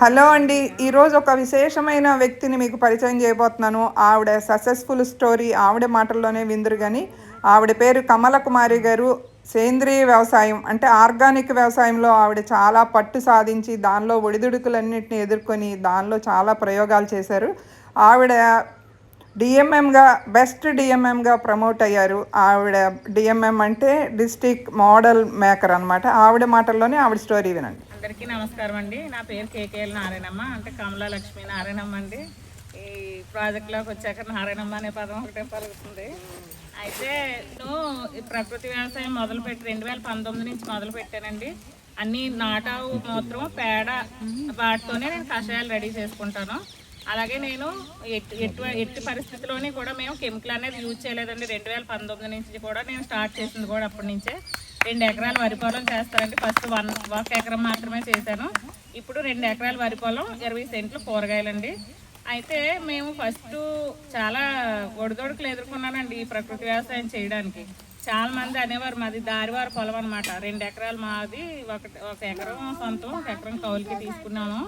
Hello అండి. ఈరోజు ఒక విశేషమైన వ్యక్తిని మీకు పరిచయం చేయబోతున్నాను. ఆవిడ సక్సెస్ఫుల్ స్టోరీ ఆవిడ మాటల్లోనే విందురు కానీ ఆవిడ పేరు కమల కుమారి గారు. సేంద్రియ వ్యవసాయం అంటే ఆర్గానిక్ వ్యవసాయంలో ఆవిడ చాలా పట్టు సాధించి దానిలో ఒడిదుడుకులన్నింటినీ ఎదుర్కొని దానిలో చాలా ప్రయోగాలు చేశారు. ఆవిడ డిఎంఎంగా బెస్ట్ డిఎంఎంగా ప్రమోట్ అయ్యారు. ఆవిడ డిఎంఎం అంటే డిస్టిక్ మోడల్ మేకర్ అనమాట ఆవిడ మాటల్లోనే ఆవిడ స్టోరీ వినండి. అందరికీ నమస్కారం అండి. నా పేరు కేకేఎల్ నారాయణమ్మ అంటే కమలా లక్ష్మీ నారాయణమ్మ అండి. ఈ ప్రాజెక్ట్లోకి వచ్చాక నారాయణమ్మ అనే పదం ఒకటే పలుకుతుంది. అయితే నేను ఈ ప్రకృతి వ్యవసాయం మొదలుపెట్టి రెండు వేల పంతొమ్మిది నుంచి మొదలు పెట్టానండి అన్ని నాటావు మూత్రం పేడ వాటితోనే నేను కషాయాలు రెడీ చేసుకుంటాను. అలాగే నేను ఎట్టి ఎటు ఎట్టి పరిస్థితిలోని కూడా మేము కెమికల్ అనేది యూజ్ చేయలేదండి. రెండు వేల పంతొమ్మిది నుంచి కూడా నేను స్టార్ట్ చేసింది కూడా అప్పటి నుంచే. రెండు ఎకరాలు వరి పొలం చేస్తానండి ఫస్ట్ వన్ ఒక ఎకరం మాత్రమే చేశాను. ఇప్పుడు రెండు ఎకరాల వరి పొలం ఇరవై సెంట్లు కూరగాయలండి. అయితే మేము ఫస్ట్ చాలా ఒడిదొడుకులు ఎదుర్కొన్నానండి ఈ ప్రకృతి వ్యవసాయం చేయడానికి. చాలా మంది అనేవారు మాది దారివారి పొలం అనమాట రెండు ఎకరాలు మాది ఒక ఒక ఎకరం సొంతం ఒక ఎకరం కౌలుకి తీసుకున్నాము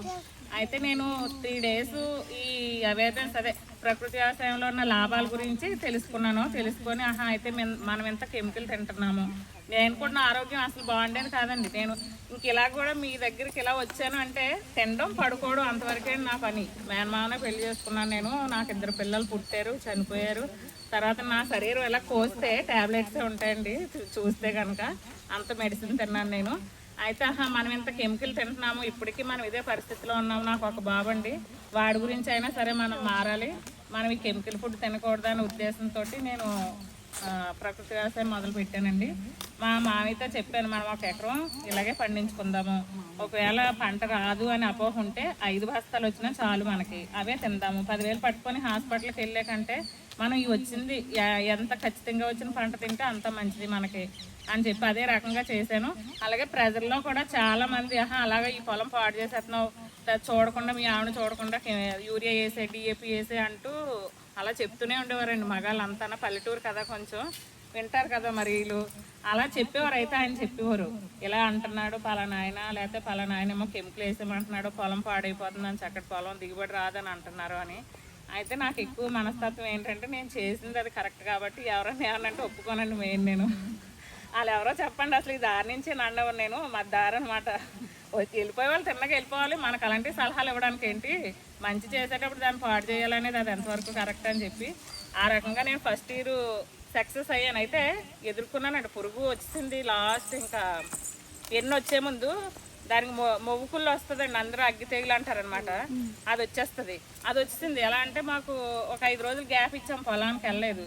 అయితే నేను త్రీ డేస్ ఈ అవేర్నెస్ అదే ప్రకృతి వ్యవసాయంలో ఉన్న లాభాల గురించి తెలుసుకున్నాను. తెలుసుకొని ఆహా అయితే మనం ఎంత కెమికల్ తింటున్నాము. నేను కూడా నా ఆరోగ్యం అసలు బాగుండేది కాదండి. నేను ఇంక ఇలా కూడా మీ దగ్గరికి ఇలా వచ్చాను అంటే తినడం పడుకోవడం అంతవరకే నా పని. మేనమావనే పెళ్ళి చేసుకున్నాను నేను. నాకు ఇద్దరు పిల్లలు పుట్టారు చనిపోయారు. తర్వాత నా శరీరం ఇలా కోస్తే టాబ్లెట్స్ ఉంటాయండి. చూస్తే కనుక అంత మెడిసిన్ తిన్నాను నేను. అయితే ఆహా మనం ఇంత కెమికల్ తింటున్నాము. ఇప్పటికీ మనం ఇదే పరిస్థితిలో ఉన్నాము. నాకు ఒక బాబండి వాడి గురించి అయినా సరే మనం మారాలి. మనం ఈ కెమికల్ ఫుడ్ తినకూడదనే ఉద్దేశంతో నేను ప్రకృతి వ్యవసాయం మొదలు పెట్టానండి మా మామితో చెప్పాను మనం ఒక ఎకరం ఇలాగే పండించుకుందాము. ఒకవేళ పంట రాదు అని అపోహ ఉంటే ఐదు బస్తాలు వచ్చినా చాలు మనకి. అవే తిందాము. పదివేలు పట్టుకొని హాస్పిటల్కి వెళ్ళే కంటే మనం ఈ వచ్చింది ఎంత ఖచ్చితంగా వచ్చిన పంట తింటే అంత మంచిది మనకి. అని చెప్పి అదే రకంగా చేశాను. అలాగే ప్రజల్లో కూడా చాలామంది ఆహా అలాగే ఈ పొలం పాడు చేసేస్తున్నావు. చూడకుండా మీ ఆవిడ చూడకుండా యూరియా వేసే డిఏపి వేసే అంటూ అలా చెప్తూనే ఉండేవారండి మగాళ్ళంతా పల్లెటూరు కదా కొంచెం. వింటారు కదా మరి వీళ్ళు. అలా చెప్పేవారు అయితే ఆయన చెప్పేవారు. ఇలా అంటున్నాడు పలానా ఆయన లేకపోతే పలానా ఆయన ఏమో కెమికల్ వేసేమంటున్నాడు పొలం పాడైపోతుందని చక్కటి పొలం దిగుబడి రాదని అంటున్నారు అని. అయితే నాకు ఎక్కువ మనస్తత్వం ఏంటంటే నేను చేసింది అది కరెక్ట్ కాబట్టి ఎవరైనా ఏమన్నంటే ఒప్పుకోనండి మెయిన్ నేను. వాళ్ళు ఎవరో చెప్పండి అసలు ఈ దారి నుంచి నండవరు నేను మా దారి అనమాట వెళ్ళిపోయే వాళ్ళు తిన్నగా వెళ్ళిపోవాలి మనకు అలాంటి సలహాలు ఇవ్వడానికి ఏంటి? మంచి చేసేటప్పుడు దాన్ని పాడు చేయాలనేది అది ఎంతవరకు కరెక్ట్ అని చెప్పి. ఆ రకంగా నేను ఫస్ట్ ఇయర్ సక్సెస్ అయ్యాను. అయితే ఎదుర్కొన్నానండి పురుగు వచ్చింది లాస్ట్ ఇంకా ఎన్ని వచ్చే ముందు. దానికి మొ మొవ్వుకుళ్ళు వస్తుందండి అందరూ అగ్గి తెగులు అంటారనమాట అది వచ్చేస్తుంది. అది వచ్చింది. ఎలా అంటే మాకు ఒక ఐదు రోజులు గ్యాప్ ఇచ్చాం పొలానికి వెళ్ళలేదు.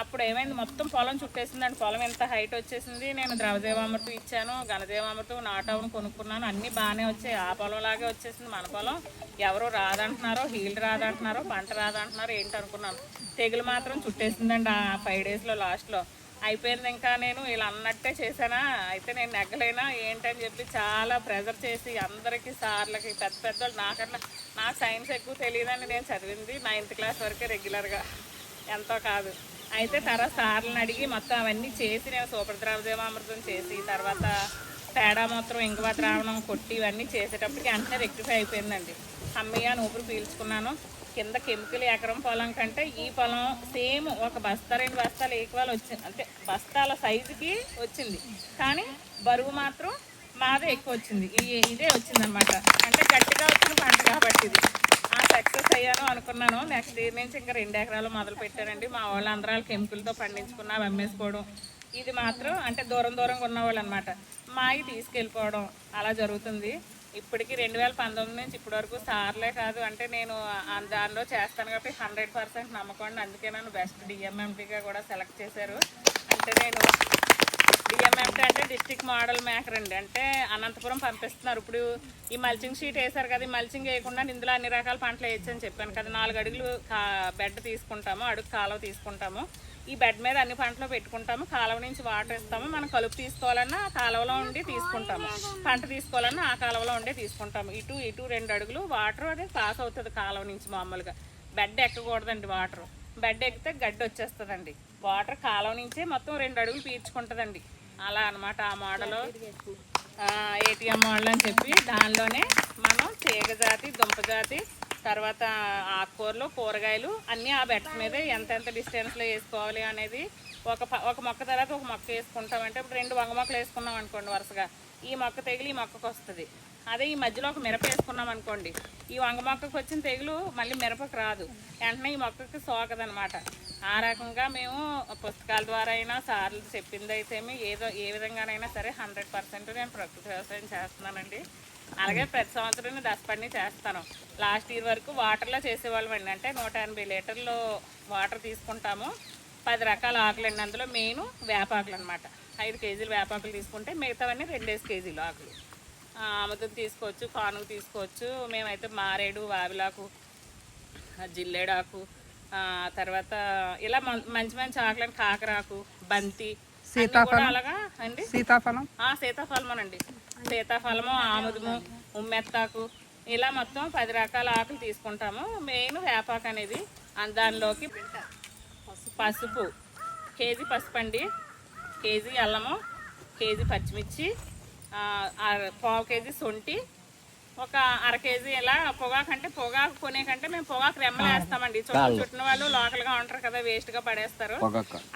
అప్పుడు ఏమైంది? మొత్తం పొలం చుట్టేసిందండి. పొలం ఎంత హైట్ వచ్చేసింది? నేను ద్రవదేవామృతం ఇచ్చాను. ఘనదేవామృతం నాటవును కొనుక్కున్నాను. అన్నీ బాగానే వచ్చాయి. ఆ పొలం లాగే వచ్చేసింది మన పొలం. ఎవరు రాదంటున్నారో హీల్డ్ రాదంటున్నారో పంట రాదంటున్నారో ఏంటి అనుకున్నాను. తెగులు మాత్రం చుట్టేసిందండి ఆ ఫైవ్ డేస్లో లాస్ట్లో అయిపోయింది ఇంకా నేను ఇలా అన్నట్టే చేశానా? అయితే నేను నెగ్గలేనా? ఏంటని చెప్పి చాలా ప్రెజర్ చేసి అందరికీ సార్లకి పెద్ద పెద్దోళ్ళు నాకన్నా నాకు సైన్స్ ఎక్కువ తెలియదని నేను చదివింది నైన్త్ క్లాస్ వరకే రెగ్యులర్గా ఎంతో కాదు. అయితే తర్వాత సార్లను అడిగి మొత్తం అవన్నీ చేసి నేను సూపర్ ద్రవదేవామృతం చేసి తర్వాత పేడ మూత్రం ఇంగువ ద్రావణం కొట్టి ఇవన్నీ చేసేటప్పటికి వెంటనే రెక్టిఫై అయిపోయిందండి. అమ్మయ్య ఊపిరి పీల్చుకున్నాను. కింద కెమికల్ ఎకరం పొలం కంటే ఈ పొలం సేమ్ ఒక బస్తా రెండు బస్తాలు ఈక్వల్ వచ్చింది. అంటే బస్తాల సైజుకి వచ్చింది. కానీ బరువు మాత్రం మాదే ఎక్కువ వచ్చింది. ఇదే వచ్చిందనమాట అంటే గట్టిగా వచ్చిన పంట కాబట్టి ఇది. సక్సెస్ అయ్యాను అనుకున్నాను. నెక్స్ట్ ఇయర్ నుంచి ఇంకా రెండు ఎకరాలు మొదలు పెట్టానండి. మా వాళ్ళు అందరాలు కెమికల్తో పండించుకున్నా అమ్మేసుకోవడం. ఇది మాత్రం అంటే దూరం దూరంగా ఉన్నవాళ్ళు అనమాట మాయి తీసుకెళ్ళిపోవడం అలా జరుగుతుంది. ఇప్పటికి రెండు వేల పంతొమ్మిది నుంచి ఇప్పటి వరకు సార్లే కాదు. అంటే నేను దానిలో చేస్తాను కాబట్టి హండ్రెడ్ పర్సెంట్ నమ్మకం అండి. అందుకే నన్ను బెస్ట్ డిఎంఎంపీగా కూడా సెలెక్ట్ చేశారు. అంటే నేను అంటే అంటే డిస్ట్రిక్ట్ మోడల్ మేకర్ అండి. అంటే అనంతపురం పంపిస్తున్నారు. ఇప్పుడు ఈ మల్చింగ్ షీట్ వేశారు కదా ఈ మల్చింగ్ వేయకుండా ఇందులో అన్ని రకాల పంటలు వేయచ్చు అని చెప్పాను కదా. నాలుగు అడుగులు కా- బెడ్ తీసుకుంటాము అడుగు కాలువ తీసుకుంటాము. ఈ బెడ్ మీద అన్ని పంటలు పెట్టుకుంటాము. కాలువ నుంచి వాటర్ ఇస్తాము. మనం కలుపు తీసుకోవాలన్నా ఆ కాలువలో ఉండి తీసుకుంటాము. పంట తీసుకోవాలన్నా ఆ కాలువలో ఉండే తీసుకుంటాము. ఇటు ఇటు రెండు అడుగులు వాటర్ అది పాస్ అవుతుంది కాలువ నుంచి మామూలుగా. బెడ్ ఎక్కకూడదండి వాటర్ బెడ్ ఎక్కితే గడ్డి వచ్చేస్తుందండి. వాటర్ కాలువ నుంచే మొత్తం రెండు అడుగులు పీల్చుకుంటుందండి. అలా అనమాట ఆ మోడలు. ఏటీఎం మోడల్ అని చెప్పి దానిలోనే మనం తీగ జాతి దుంప జాతి తర్వాత ఆకుకూరలు కూరగాయలు అన్నీ ఆ బెట్ట మీద ఎంతెంత డిస్టెన్స్లో వేసుకోవాలి అనేది ఒక ఒక మొక్క తర్వాత ఒక మొక్క వేసుకుంటామంటే ఇప్పుడు రెండు వంగ మొక్కలు వేసుకున్నాం అనుకోండి వరుసగా. ఈ మొక్క తెగిలి ఈ మొక్కకు వస్తుంది. అదే ఈ మధ్యలో ఒక మిరప వేసుకున్నాం అనుకోండి. ఈ వంగ మొక్కకు వచ్చిన తెగులు మళ్ళీ మిరపకు రాదు. వెంటనే ఈ మొక్కకి సోకదనమాట ఆ రకంగా మేము పుస్తకాల ద్వారా అయినా సార్లు చెప్పింది అయితేమి ఏదో ఏ విధంగానైనా సరే హండ్రెడ్ పర్సెంట్ నేను ప్రకృతి వ్యవసాయం చేస్తున్నానండి. అలాగే ప్రతి సంవత్సరం దసపడిని చేస్తాను. లాస్ట్ ఇయర్ వరకు వాటర్లో చేసేవాళ్ళం అండి అంటే నూట ఎనభై లీటర్లు వాటర్ తీసుకుంటాము. పది రకాల ఆకులు అండి. అందులో మెయిన్ వేపాకులు అనమాట ఐదు కేజీలు వేపాకులు తీసుకుంటే మిగతావన్నీ రెండేసి కేజీలు ఆకులు. ఆముదం తీసుకోవచ్చు కానుగ తీసుకోవచ్చు. మేమైతే మారేడు వావిలాకు జిల్లేడాకు తర్వాత ఇలా మంచి మంచి ఆకులను కాకరాకు బంతి కూడా అలాగా అండి? సీతాఫలం. ఆ, సీతాఫలమోనండి. సీతాఫలము ఆముదము ఉమ్మెత్తాకు ఇలా మొత్తం పది రకాల ఆకులు తీసుకుంటాము. మెయిన్ వేపాకు అనేది దానిలోకి పసుపు కేజీ పసుపు అండి. కేజీ అల్లము కేజీ పచ్చిమిర్చి పావు కేజీ సొంటి ఒక అర కేజీ ఇలా పొగాకు అంటే పొగాకు కొనే కంటే మేము పొగాకు రెమ్మలు వేస్తామండి. చుట్టూ చుట్టిన వాళ్ళు లోకల్గా ఉంటారు కదా వేస్ట్గా పడేస్తారు.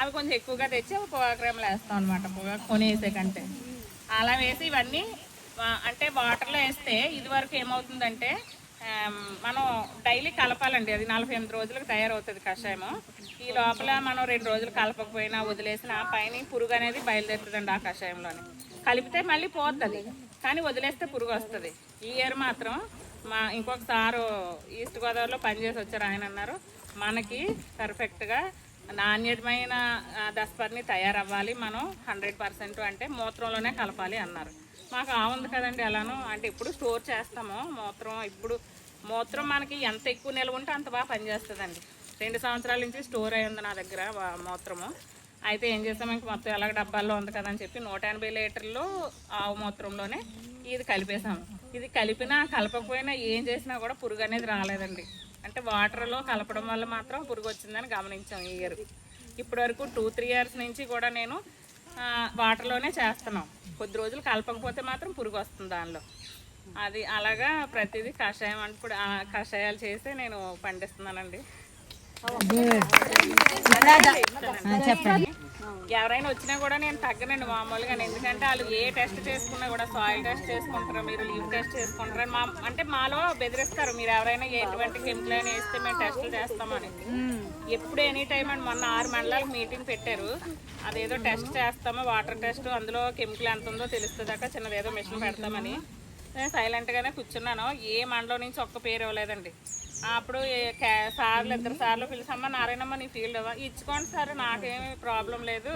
అవి కొంచెం ఎక్కువగా తెచ్చి పొగాకు రెమ్మలు వేస్తాం అనమాట పొగాకు కొనేసే కంటే. అలా వేసి ఇవన్నీ అంటే వాటర్లో వేస్తే ఇది వరకు ఏమవుతుందంటే మనం డైలీ కలపాలండి. అది నలభై ఎనిమిది రోజులకు తయారవుతుంది కషాయము. ఈ లోపల మనం రెండు రోజులు కలపకపోయినా వదిలేసిన పైన పురుగు అనేది బయలుదేరుతుందండి ఆ కషాయంలోని. కలిపితే మళ్ళీ పోతుంది. కానీ వదిలేస్తే పురుగు వస్తుంది. ఈ ఇయర్ మాత్రం మా ఇంకొక సారు ఈస్ట్ గోదావరిలో పనిచేసి వచ్చారు. ఆయన అన్నారు మనకి పర్ఫెక్ట్గా నాణ్యమైన దస్పర్ని తయారవ్వాలి. మనం హండ్రెడ్ పర్సెంట్ అంటే మూత్రంలోనే కలపాలి అన్నారు. మాకు ఆవుంది కదండి అలాను అంటే ఇప్పుడు స్టోర్ చేస్తాము మూత్రం. ఇప్పుడు మూత్రం మనకి ఎంత ఎక్కువ నిల్వ ఉంటే అంత బాగా పనిచేస్తుందండి. రెండు సంవత్సరాల నుంచి స్టోర్ అయి ఉంది నా దగ్గర మూత్రము. అయితే ఏం చేస్తాం ఇంక మొత్తం ఎలాగ డబ్బాల్లో ఉంది కదా అని చెప్పి నూట ఎనభై లీటర్లు ఆవు మూత్రంలోనే ఇది కలిపేసాము. ఇది కలిపినా కలపకపోయినా ఏం చేసినా కూడా పురుగు అనేది రాలేదండి. అంటే వాటర్లో కలపడం వల్ల మాత్రం పురుగు వచ్చిందని గమనించాం ఈ ఇయర్. ఇప్పటి వరకు టూ త్రీ ఇయర్స్ నుంచి కూడా నేను వాటర్లోనే చేస్తున్నాం. కొద్ది రోజులు కలపకపోతే మాత్రం పురుగు వస్తుంది దానిలో. అది అలాగా ప్రతిదీ కషాయం అంటే ఆ కషాయాలు చేసి నేను పండిస్తున్నానండి. చెప్పండి. ఎవరైనా వచ్చినా కూడా నేను తగ్గనండి మామూలుగా. ఎందుకంటే వాళ్ళు ఏ టెస్ట్ చేసుకున్నా కూడా సాయిల్ టెస్ట్ చేసుకుంటారు మీరు లీవ్ టెస్ట్ చేసుకుంటారు అని మా అంటే మాలో బెదిరిస్తారు. మీరు ఎవరైనా ఎటువంటి కెమికల్ అయినా వేస్తే మేము టెస్టులు చేస్తామని. ఎప్పుడు ఎనీ టైం అండి మొన్న ఆరు మండలాలకు మీటింగ్ పెట్టారు. అదేదో టెస్ట్ చేస్తాము వాటర్ టెస్ట్ అందులో కెమికల్ ఎంత ఉందో తెలుస్తుందాక చిన్నది ఏదో మిషన్ పెడతామని. నేను సైలెంట్గానే కూర్చున్నాను. ఏ మండలం నుంచి ఒక్క పేరు ఇవ్వలేదండి. అప్పుడు సార్లు ఇద్దరు సార్లు పిలిచమ్మ నారాయణమ్మ నీ ఫీల్డ్ ఇచ్చుకోండి సార్ నాకేమీ ప్రాబ్లం లేదు.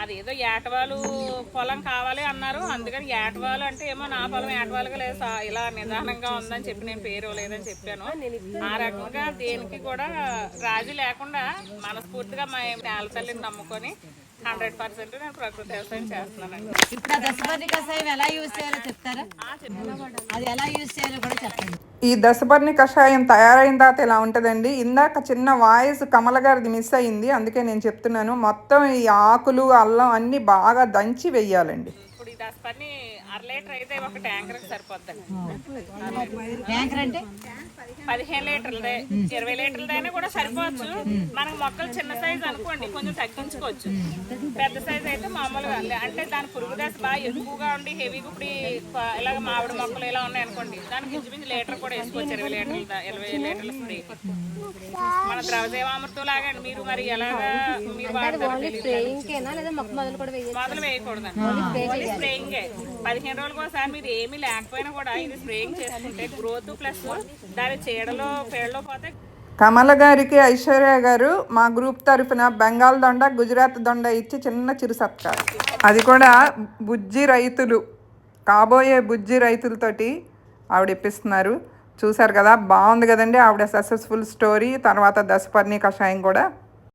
అదేదో ఏటవాలు పొలం కావాలి అన్నారు. అందుకని ఏటవాలు అంటే ఏమో నా పొలం ఏటవాలుగా లేదు సా- ఇలా నిదానంగా ఉందని చెప్పి నేను పేరు ఇవ్వలేదని చెప్పాను. ఆ రకంగా దేనికి కూడా రాజీ లేకుండా మనస్ఫూర్తిగా మా నేల తల్లిని నమ్ముకొని హండ్రెడ్ పర్సెంట్ నేను ప్రకృతి వ్యవసాయం చేస్తున్నానండి. ఇప్పుడు ఆ దశపర్ణి కషాయం ఎలా యూజ్ చేయాలో చెప్తారా? అది ఎలా యూజ్ చేయాలో కూడా చెప్పండి. ఈ దశపర్ణి కషాయం తయారైన తర్వాత ఇలా ఉంటుందండి. ఇందాక చిన్న వాయిస్ కమల గారిది మిస్ అయింది అందుకే నేను చెప్తున్నాను. మొత్తం ఈ ఆకులు అల్లం అన్నీ బాగా దంచి వెయ్యాలండి ఇప్పుడు ఈ దశపర్ణి అర లీటర్ అయితే ఒక ట్యాంకర్కి సరిపోద్దండి. ట్యాంకర్ అంటే? పదిహేను లీటర్లదే ఇరవై లీటర్లదైనా కూడా సరిపోవచ్చు. మనకు మొక్కలు చిన్న సైజు అనుకోండి కొంచెం తగ్గించుకోవచ్చు. పెద్ద సైజు అయితే మామూలుగా అంటే దాని పురుగు దశ బాగా ఎక్కువగా ఉండి హెవీగా ఇప్పుడు ఇలాగ మామిడి మొక్కలు ఇలా ఉన్నాయి అనుకోండి దానికి ఇంచుమించు లీటర్ కూడా వేసుకోవచ్చు. ఇరవై లీటర్ల ఇరవై లీటర్ల స్ప్రే మన ద్రవదేవామృతం లాగా మీరు మరి ఎలాగా మీరు మొదలు వేయకూడదండి. ఓన్లీ స్ప్రేయింగే పదిహేను రోజులకు ఒకసారి మీరు ఏమీ లేకపోయినా కూడా ఇది స్ప్రేయింగ్ చేసుకుంటే గ్రోత్ ప్లస్ దాని చీడలో పేడలో పోతే కమల గారికి ఐశ్వర్య గారు మా గ్రూప్ తరఫున బెంగాల్ దొండ గుజరాత్ దొండ ఇచ్చి చిన్న చిరు సత్కారం. అది కూడా బుజ్జి రైతులు కాబోయే బుజ్జి రైతులతోటి ఆవిడ ఇప్పిస్తున్నారు. చూశారు కదా బాగుంది కదండి ఆవిడ సక్సెస్ఫుల్ స్టోరీ తర్వాత దశపర్ణి కషాయం కూడా.